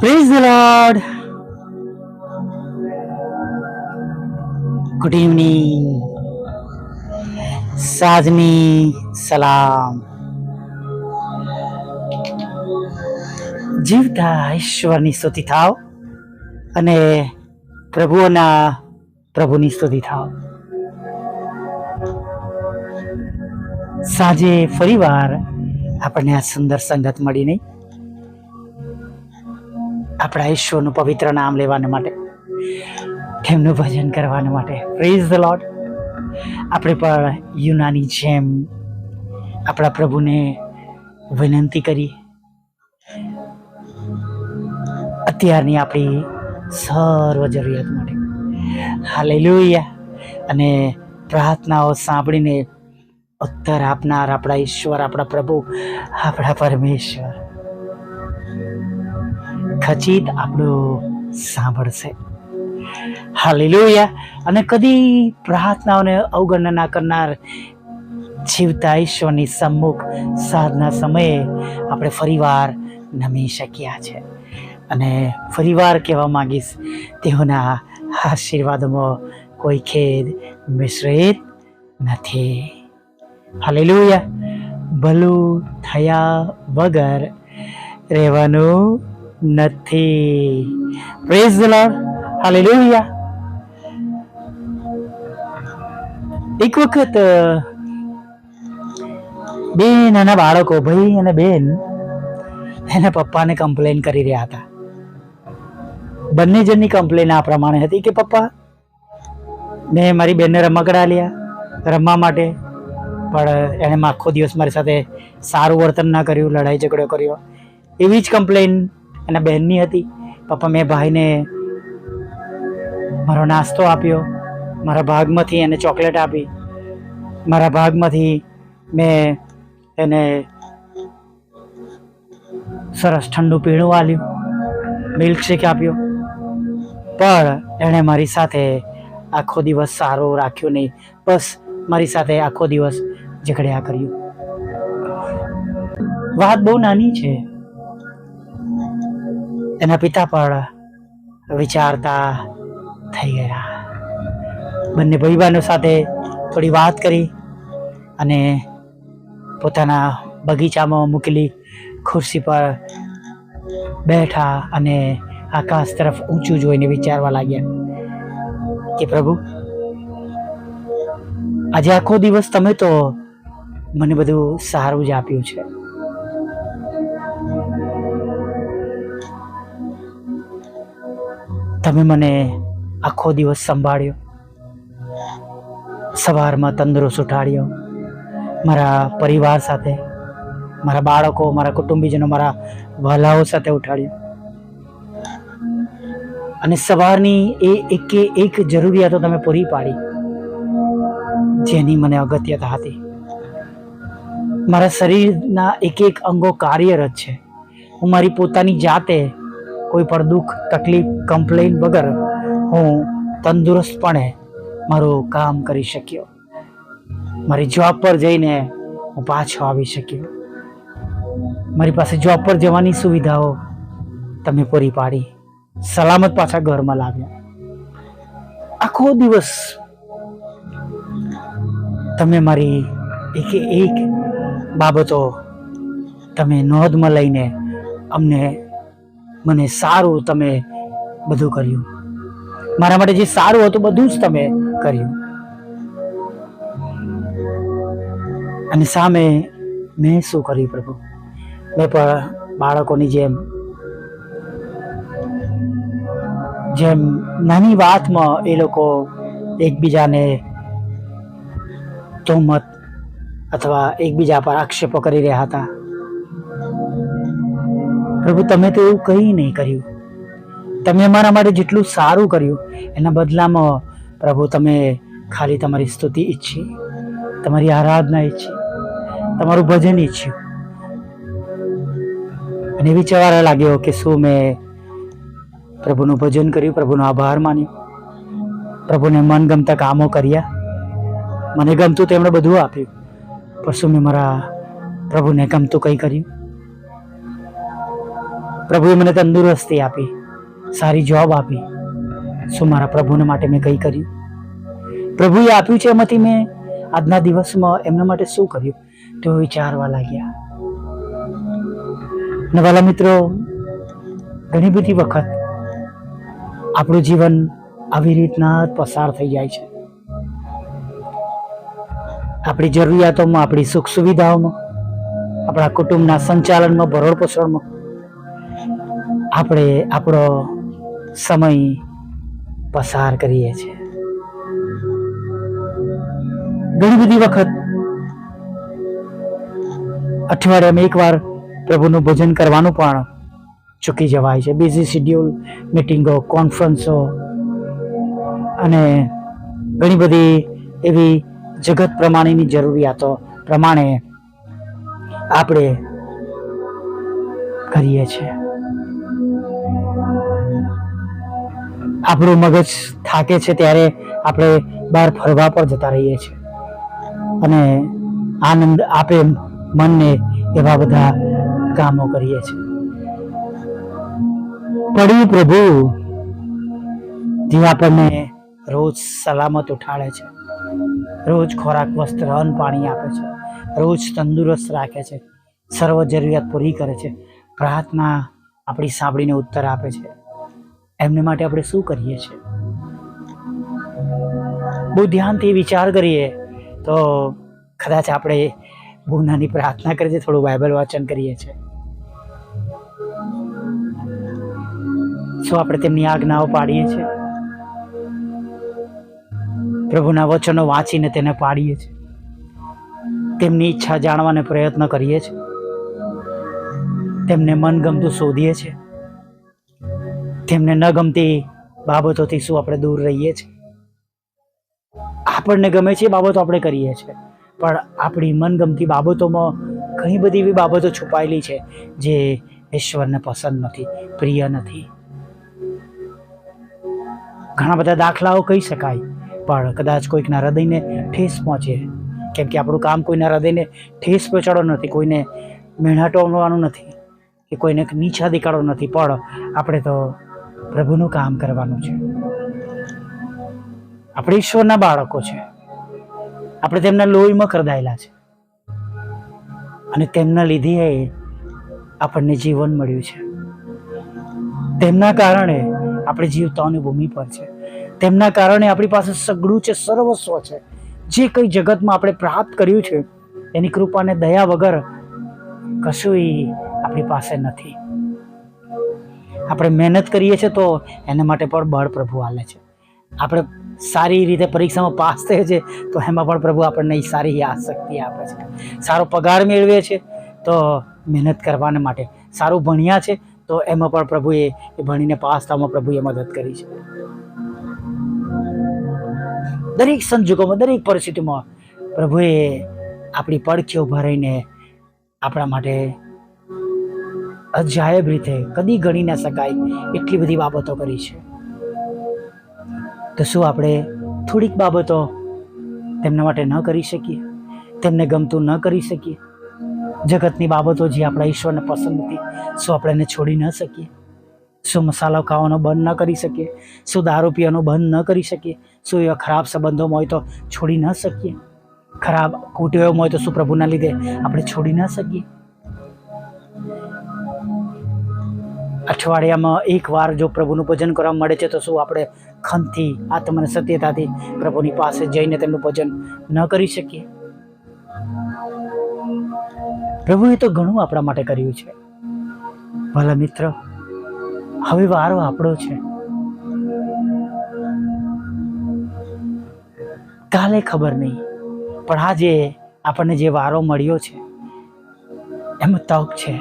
Praise the Lord good evening સાજની સલામ જીવતા ઈશ્વરની સ્તુતિ થાવ અને પ્રભુઓના પ્રભુની સ્તુતિ થાવ. સાંજે ફરીવાર આપણને આ સુંદર સંગત મળી નહીં. આપણા ઈશ્વરનું પવિત્ર નામ લેવાને માટે, તેમનું ભજન કરવાને માટે. પ્રેઝ ધ લોર્ડ આપણે પણ યુનાની જેમ આપણા પ્રભુને વિનંતી કરી. અત્યારની આપણી સર્વ જરૂરિયાત માટે. હાલેલુયા અને પ્રાર્થનાઓ સાંભળીને ઉત્તર આપનાર આપણા ઈશ્વર, આપણા પ્રભુ, આપણા પરમેશ્વર. ખચિત આપણું સાંભળશે. હાલેલુયા. અને કદી પ્રાર્થનાઓને અવગણના કરનાર જીવતા ઈશ્વરની સમ્મુખ સાધના સમયે આપણે ફરીવાર નમી શક્યા છે. અને ફરીવાર કહેવા માંગીશ, તેઓના આશીર્વાદમાં કોઈ ખેદ મિશ્રિત નથી. હાલેલુયા. ભલું થયા વગર રહેવાનું નથી. પ્રેઝ લોર્ડ હાલેલુયા એક વખત બેન નાના બાળકો, ભાઈ અને બેન, એના પપ્પાને કમ્પ્લેન કરી રહ્યા હતા. બંને જણની કમ્પ્લેન આ પ્રમાણે હતી કે, પપ્પા, મેં મારી બેનને રમકડા લ્યા રમવા માટે. પણ એણે આખો દિવસ મારી સાથે સારું વર્તન ના કર્યું, લડાઈ ઝઘડો કર્યો. એવી જ કમ્પ્લેન એના બહેનની હતી. પપ્પા, મેં ભાઈને મારો નાસ્તો આપ્યો, મારા ભાગમાંથી એને ચોકલેટ આપી. મારા ભાગમાંથી મેં એને સરસ ઠંડુ પીણું આલ્યું મિલ્કશેક આપ્યો. પણ એણે મારી સાથે આખો દિવસ સારો રાખ્યો નહીં. બસ મારી સાથે આખો દિવસ ઝઘડ્યા કર્યું. વાત બહુ નાની છે. એના પિતા પણ વિચારતા થઈ ગયા. બંને ભાઈબાનો સાથે થોડી વાત કરી અને પોતાના બગીચામાં મૂકેલી ખુરશી પર બેઠા અને આકાશ તરફ ઊંચું જોઈને વિચારવા લાગ્યા કે, પ્રભુ, આજે આખો દિવસ તમે તો મને બધું સારું જ આપ્યું છે. તમે મને આખો દિવસ સંભાળ્યો. સવારમાં તંદુરસ્ત ઉઠાડ્યો. મારા પરિવાર સાથે, મારા બાળકો, મારા કુટુંબીજનો, મારા વહાલાઓ સાથે ઉઠાડ્યો. અને સવારની એ એકે એક જરૂરિયાતો તમે પૂરી પાડી, જેની મને અગત્યતા હતી. મારા શરીરના એક એક અંગો કાર્યરત છે. હું મારી પોતાની જાતે કોઈ પણ દુઃખ, તકલીફ કમ્પ્લેન વગર હું તંદુરસ્તપણે મારું કામ કરી શક્યો. મારી જોબ પર જઈને હું પાછો આવી શક્યો. મારી પાસે જોબ પર જવાની સુવિધાઓ તમે પૂરી પાડી. સલામત પાછા ઘરમાં લાવ્યા. આખો દિવસ તમે મારી એક એક બાબતો તમે નોંધમાં લઈને અમને મને સારું તમે બધું કર્યું. મારા માટે જે સારું હતું બધું જ તમે કર્યું. અને સામે મેં શું કર્યું પ્રભુ? મેં પણ બાળકોની જેમ જેમ નાની વાતમાં એ લોકો એકબીજાને તોમત અથવા એકબીજા પર આક્ષેપો કરી રહ્યા હતા. પ્રભુ, તમે તો એવું કંઈ નહીં કર્યું. તમે અમારા માટે જેટલું સારું કર્યું, એના બદલામાં પ્રભુ, તમે ખાલી તમારી સ્તુતિ ઈચ્છી, તમારી આરાધના ઈચ્છી, તમારું ભજન ઈચ્છ્યું. અને વિચારવા લાગ્યો કે શું મેં પ્રભુનું ભજન કર્યું, પ્રભુનો આભાર માન્યો. પ્રભુને મનગમતા કામો કર્યા. મને ગમતું તેમણે બધું આપ્યું, પણ શું મેં મારા પ્રભુને ગમતું કંઈ કર્યું? પ્રભુએ મને તંદુરસ્તી આપી, સારી જોબ આપી. શું મારા પ્રભુને માટે મેં કંઈ કર્યું? પ્રભુએ આપ્યું છે એમાંથી મેં આજના દિવસમાં એમના માટે શું કર્યું? તેઓ વિચારવા લાગ્યા. અને વાલા મિત્રો, ઘણી બધી વખત આપણું જીવન આવી રીતના પસાર થઈ જાય છે. આપણી જરૂરિયાતોમાં, આપણી સુખ સુવિધાઓમાં, આપણા કુટુંબના સંચાલનમાં ભરોડ પોષણમાં આપણે આપણો સમય પસાર કરીએ છીએ. ઘણી બધી વખત અઠવાડિયામાં એકવાર પ્રભુનું ભોજન કરવાનું પણ ચૂકી જવાય છે. બિઝી શિડ્યુલ મિટિંગો કોન્ફરન્સો અને ઘણી બધી એવી જગત પ્રમાણેની જરૂરિયાતો પ્રમાણે આપણે કરીએ છીએ. આપણું મગજ થાકે છે ત્યારે આપણે બહાર ફરવા પર જતા રહીએ છીએ. અને આનંદ આપે મનને એવા બધા કામો કરીએ છીએ. પડી પ્રભુ જે આપણને રોજ સલામત ઉઠાડે છે, રોજ ખોરાક, વસ્ત્ર, અન્ન પાણી આપે છે, રોજ તંદુરસ્ત રાખે છે, સર્વ જરૂરિયાત પૂરી કરે છે, પ્રાર્થના આપણી સાંભળીને ઉત્તર આપે છે. એમને માટે આપણે શું કરીએ છીએ? બહુ ધ્યાનથી વિચાર કરીએ તો કદાચ આપણે બહુ નાની પ્રાર્થના કરીએ, થોડું બાઇબલ વાંચન કરીએ છીએ. શું આપણે તેમની આજ્ઞાઓ પાડીએ છીએ? પ્રભુના વચનો વાંચીને તેને પાડીએ છીએ. તેમની ઈચ્છા જાણવાને પ્રયત્ન કરીએ છીએ. તેમને મનગમતું શોધીએ છીએ. તેમને ન ગમતી બાબતોથી શું આપણે દૂર રહીએ છીએ? આપણને ગમે છે બાબતો આપણે કરીએ છીએ. પણ આપણી મનગમતી બાબતોમાં ઘણી બધી એવી બાબતો છુપાયેલી છે જે ઈશ્વરને પસંદ નથી, પ્રિય નથી. ઘણા બધા દાખલાઓ કહી શકાય, પણ કદાચ કોઈકના હૃદયને ઠેસ પહોંચે. કેમ કે આપણું કામ કોઈના હૃદયને ઠેસ પહોંચાડવાનું નથી, કોઈને મેણાટવાનું નથી. કે કોઈને નીચા દેખાડો નથી, પણ આપણે તો પ્રભુનું કામ કરવાનું છે. આપણે ઈશ્વરના બાળકો છે. આપણે તેમના લોહીમાં કરદાયેલા છે. અને તેમના લીધે આપણને જીવન મળ્યું છે. તેમના કારણે આપણે જીવતાઓની ભૂમિ પર છે. તેમના કારણે આપણી પાસે સગડું છે, સર્વસ્વ છે. જે કંઈ જગતમાં આપણે પ્રાપ્ત કર્યું છે, એની કૃપાને દયા વગર કશું આપણી પાસે નથી. આપણે મહેનત કરીએ છીએ તો એના માટે પણ બળ પ્રભુ આલે છે. આપણે સારી રીતે પરીક્ષામાં પાસ થઈએ છીએ તો એમાં પણ પ્રભુ આપણને સારી આસક્તિ આપે છે. સારો પગાર મેળવીએ છીએ તો મહેનત કરવાને માટે સારું ભણ્યા છે તો એમાં પણ પ્રભુએ એ ભણીને પાસ થવામાં પ્રભુએ મદદ કરી છે. દરેક સંજોગોમાં, દરેક પરિસ્થિતિમાં પ્રભુએ આપણી પડખે ઊભા રહીને આપણા માટે અજાયબ રીતે કદી ગણી ન શકાય એટલી બધી બાબતો કરી છે. તો શું આપણે થોડીક બાબતો તેમના માટે ન કરી શકીએ? તેમને ગમતું ન કરી શકીએ? જગતની બાબતો જે આપણા ઈશ્વરને પસંદ નથી શું આપણે એને છોડી ન શકીએ? શું મસાલો ખાવાનો બંધ ન કરી શકીએ? શું દારૂ પીવાનું બંધ ન કરી શકીએ? શું એવા ખરાબ સંબંધોમાં હોય તો છોડી ન શકીએ? ખરાબ કુટેવોમાં હોય તો શું પ્રભુના લીધે આપણે છોડી ન શકીએ? અઠવાડિયામાં એક વાર જો પ્રભુનું ભજન કરવા મળે છે, તો શું આપણે ખંતથી આત્મ અને સત્યતાથી પ્રભુની પાસે જઈને તેમનું ભજન ન કરી શકીએ? પ્રભુએ તો ઘણું આપણા માટે કર્યું છે. ભલા મિત્ર, હવે વારો આપણો છે. કાલે ખબર નહીં, પણ આજે આપણને જે વારો મળ્યો છે, એમાં તક છે.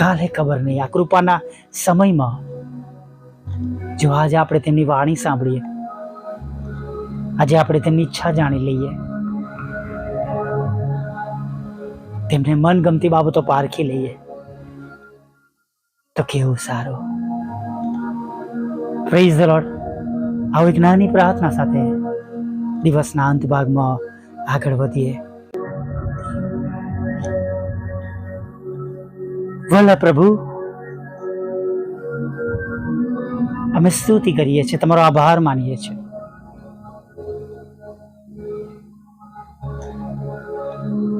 કાલે ખબર નહીં. આ કૃપાના સમયમાં જો આજે આપણે તેમની વાણી સાંભળીએ, આજે આપણે તેમની ઈચ્છા જાણી લઈએ, તેમને મનગમતી બાબતો પારખી લઈએ, તો કેવું સારું. પ્રેઝ ધ લોર્ડ આવું એક નાની પ્રાર્થના સાથે દિવસના અંત ભાગમાં આગળ વધીએ. ભલા પ્રભુ, અમે સ્તુતિ કરીએ છીએ, તમારો આભાર માનીએ છીએ.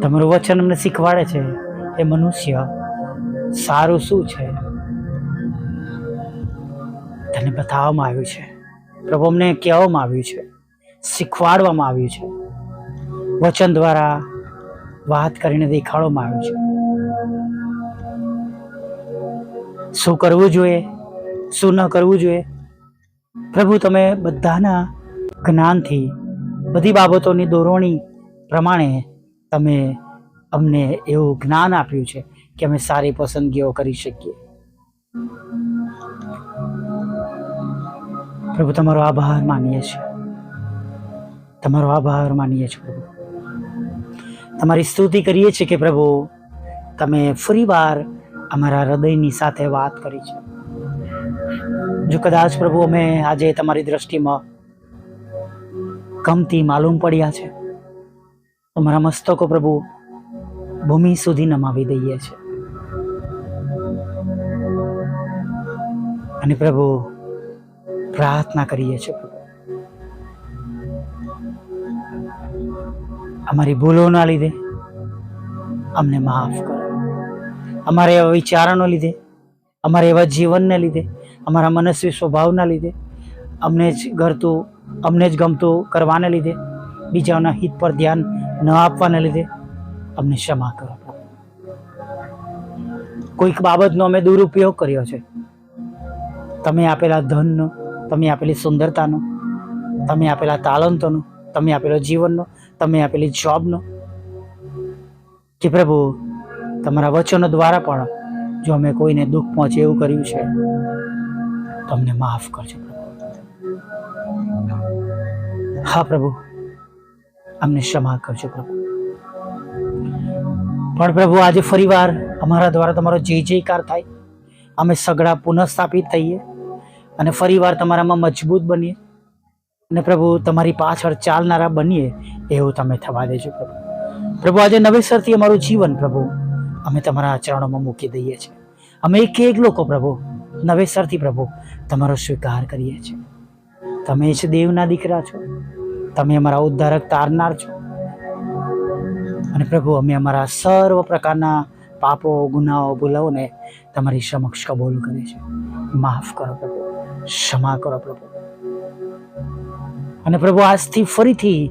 તમારું વચન અમને શીખવાડે છે, એ મનુષ્ય સારું શું છે? તને બતાવવામાં આવ્યું છે. પ્રભુ, અમને કહેવામાં આવ્યું છે, શીખવાડવામાં આવ્યું છે. વચન દ્વારા વાત કરીને દેખાડવામાં આવ્યું છે. શું કરવું જોઈએ? શું ન કરવું જોઈએ? પ્રભુ, તમે બધાના જ્ઞાનથી બધી બાબતોની દોરવણી પ્રમાણે તમે અમને એવું જ્ઞાન આપ્યું છે કે અમે સારી પસંદગીઓ કરી શકીએ. પ્રભુ, તમારો આભાર માનીએ છીએ. તમારો આભાર માનીએ છીએ પ્રભુ. તમારી સ્તુતિ કરીએ છીએ કે પ્રભુ, તમે ફરીવાર અમારા હૃદયની સાથે વાત કરી છે. જો કદાચ પ્રભુ, અમે આજે તમારી દ્રષ્ટિમાં કમતી માલુમ પડ્યા છે. અમારા મસ્તકો પ્રભુ, ભૂમિ સુધી નમાવી દઈએ છે. અને પ્રભુ, પ્રાર્થના કરીએ છીએ અમારી ભૂલોના લીધે અમને માફ કરો. અમારા એવા વિચારોને લીધે, અમારા એવા જીવનને લીધે, અમારા મનસ્વી સ્વભાવના લીધે, અમને જ ગરતું અમને જ ગમતું કરવાને લીધે, બીજાઓના હિત પર ધ્યાન ન આપવાને લીધે, અમને ક્ષમા કરો કોઈક બાબતનો અમે દુરુપયોગ કર્યો છે. તમે આપેલા ધનનો, તમે આપેલી સુંદરતાનો, તમે આપેલા તાલંતોનો તમે આપેલો જીવનનો, તમે આપેલી જોબનો, કે પ્રભુ તમારા વચનો દ્વારા પણ જો અમે કોઈને દુઃખ પહોંચે એવું કર્યું છે તો અમને માફ કરજો હા, પ્રભુ. અમને ક્ષમા કરજો પ્રભુ. પણ પ્રભુ, આજે ફરીવાર અમારા દ્વારા તમારો જય જયકાર થાય. અમે સગડા પુનઃસ્થાપિત થઈએ અને ફરીવાર તમારામાં મજબૂત બનીએ. અને પ્રભુ, તમારી પાછળ ચાલનારા બનીએ, એવું તમે થવા દેજો પ્રભુ. પ્રભુ, આજે નવેસરથી અમારું જીવન પ્રભુ અમે તમારા ચરણોમાં મૂકી દઈએ છીએ. અમે એક એક લોકો પ્રભુ, નવેસરથી પ્રભુ, તમારો સ્વીકાર કરીએ છીએ. તમે જ દેવના દીકરા છો. તમે અમારા ઉદ્ધારક તારનાર છો. અને પ્રભુ, અમે અમારા સર્વ પ્રકારના પાપો, ગુનાઓ ભૂલાઓને તમારી સમક્ષ કબૂલ કરે છે માફ કરો પ્રભુ, ક્ષમા કરો પ્રભુ. અને પ્રભુ, આજથી ફરીથી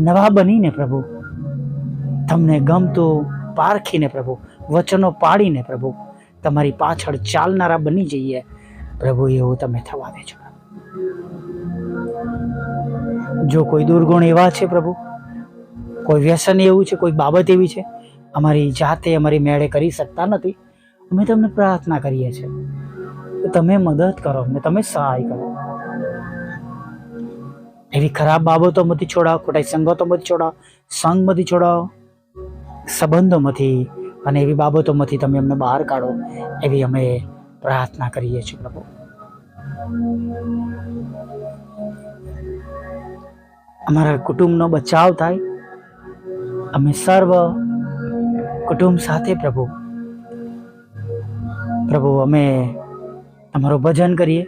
નવા બનીને પ્રભુ, તમને ગમતું પારખીને પ્રભુ, વચનો પાડીને પ્રભુ, તમારી પાછળ ચાલનારા બની જઈએ. પ્રભુ, એવું તમે થવા દેજો. જો કોઈ દુર્ગુણ એવા છે પ્રભુ, કોઈ વ્યસન એવું છે, કોઈ બાબત એવી છે, અમારી જાતે અમારી મેળે કરી શકતા નથી, અમે તમને પ્રાર્થના કરીએ છીએ. તમે મદદ કરો અમને તમે સહાય કરો. એવી ખરાબ બાબતોમાંથી છોડાવો ખોટા સંગતોમાંથી છોડાવો સંગમાંથી છોડાવો. સંબંધોમાંથી અને એવી બાબતોમાંથી તમે અમને બહાર કાઢો એવી અમે પ્રાર્થના કરીએ છીએ પ્રભુ. અમારા કુટુંબનો બચાવ થાય. અમે સર્વ કુટુંબ સાથે પ્રભુ. પ્રભુ, અમે તમારું ભજન કરીએ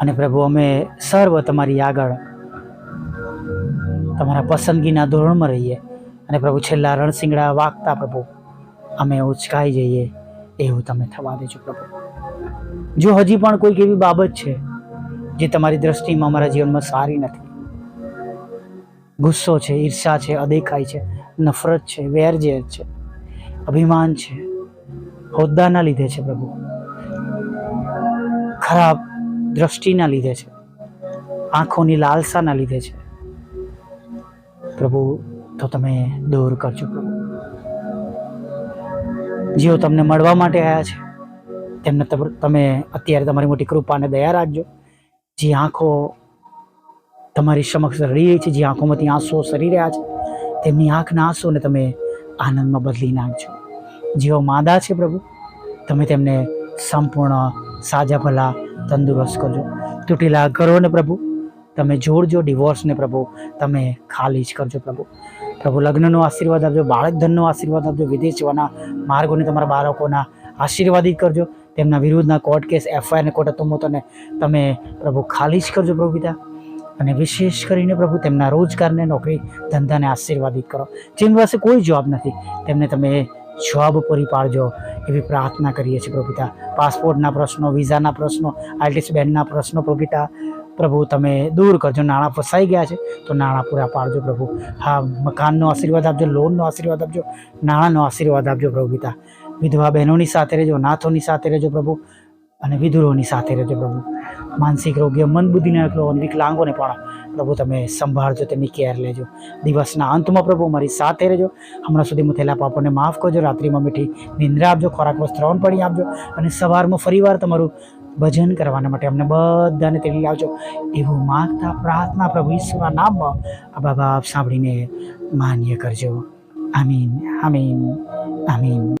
અને પ્રભુ, અમે સર્વ તમારી આગળ તમારા પસંદગીના ધોરણમાં રહીએ. અને પ્રભુ છેલ્લા રણસિંગડા વાગતા પ્રભુ, અમે ઉચકાઈ જઈએ, એવું તમે થવા દેજો પ્રભુ. જો હજી પણ કોઈક એવી બાબત છે, જે તમારી દ્રષ્ટિમાં અમારા જીવનમાં સારી નથી. ગુસ્સો છે, ઈર્ષા છે, અદેખાઈ છે, નફરત છે, વેરઝેર છે, અભિમાન છે, હોદ્દાના લીધે છે પ્રભુ. ખરાબ દ્રષ્ટિના લીધે છે, આંખોની લાલસાના લીધે છે. પ્રભુ તો તમે દૂર કરજો. પ્રભુ જેઓ તમને મળવા માટે આવ્યા છે, તેમને તમ- અત્યારે તમારી મોટી કૃપા અને દયા રાખજો. જે આંખો તમારી સમક્ષ રડી રહી છે, જે આંખોમાંથી આંસુઓ સરી રહ્યા છે, તેમની આંખના આંસુને તમે આનંદમાં બદલી નાખજો. જેઓ માદા છે પ્રભુ, તમે તેમને સંપૂર્ણ સાજા ભલા તંદુરસ્ત કરજો. તૂટેલા ઘરોને પ્રભુ, તમે જોડજો, ડિવોર્સને પ્રભુ, તમે ખાલી જ કરજો પ્રભુ. પ્રભુ લગ્નનો આશીર્વાદ આપજો બાળક ધનનો આશીર્વાદ આપજો વિદેશ જવાના માર્ગોને તમારા બાળકોના આશીર્વાદિત કરજો. તેમના વિરુદ્ધના કોર્ટ કેસ, એફઆઈઆર ને કોર્ટ તને તમે પ્રભુ ખાલી જ કરજો પ્રભુ પિતા. અને વિશેષ કરીને પ્રભુ તેમના રોજગારને, નોકરી ધંધાને આશીર્વાદિત કરો. જેમની પાસે કોઈ જોબ નથી, તેમને તમે જોબ પૂરી પાડજો એવી પ્રાર્થના કરીએ છીએ પ્રભુતા પાસપોર્ટના પ્રશ્નો, વિઝાના પ્રશ્નો, આઈટીસ બેનના પ્રશ્નો પ્રભુ પિતા. પ્રભુ, તમે દૂર કરજો. નાણાં ફસાઈ ગયા છે, તો નાણાં પૂરા પાડજો પ્રભુ. હા, મકાનનો આશીર્વાદ આપજો, લોનનો આશીર્વાદ આપજો, નાણાંનો આશીર્વાદ આપજો પ્રભુ પિતા. વિધવા બહેનોની સાથે રહેજો નાથોની સાથે રહેજો પ્રભુ, અને વિધુરોની સાથે રહેજો પ્રભુ. માનસિક, રોગ્ય મન બુદ્ધિના એકલો વિકલાંગોને પણ પ્રભુ, તમે સંભાળજો તેમની કેર લેજો. દિવસના અંતમાં પ્રભુ મારી સાથે રહેજો. હમણાં સુધી હું થયેલા પાપોને માફ કરજો. રાત્રિમાં મીઠી નિંદ્રા આપજો ખોરાક વસ્ત્રવણ પડી આપજો અને સવારમાં ફરીવાર તમારું ભજન કરવાના માટે અમને બધાને તેડી લાવજો. એવું માગતા પ્રાર્થના પ્રભુ ઈશ્વરના નામમાં આ બાબા સાંભળીને માન્ય કરજો. આમીન આમીન આમીન.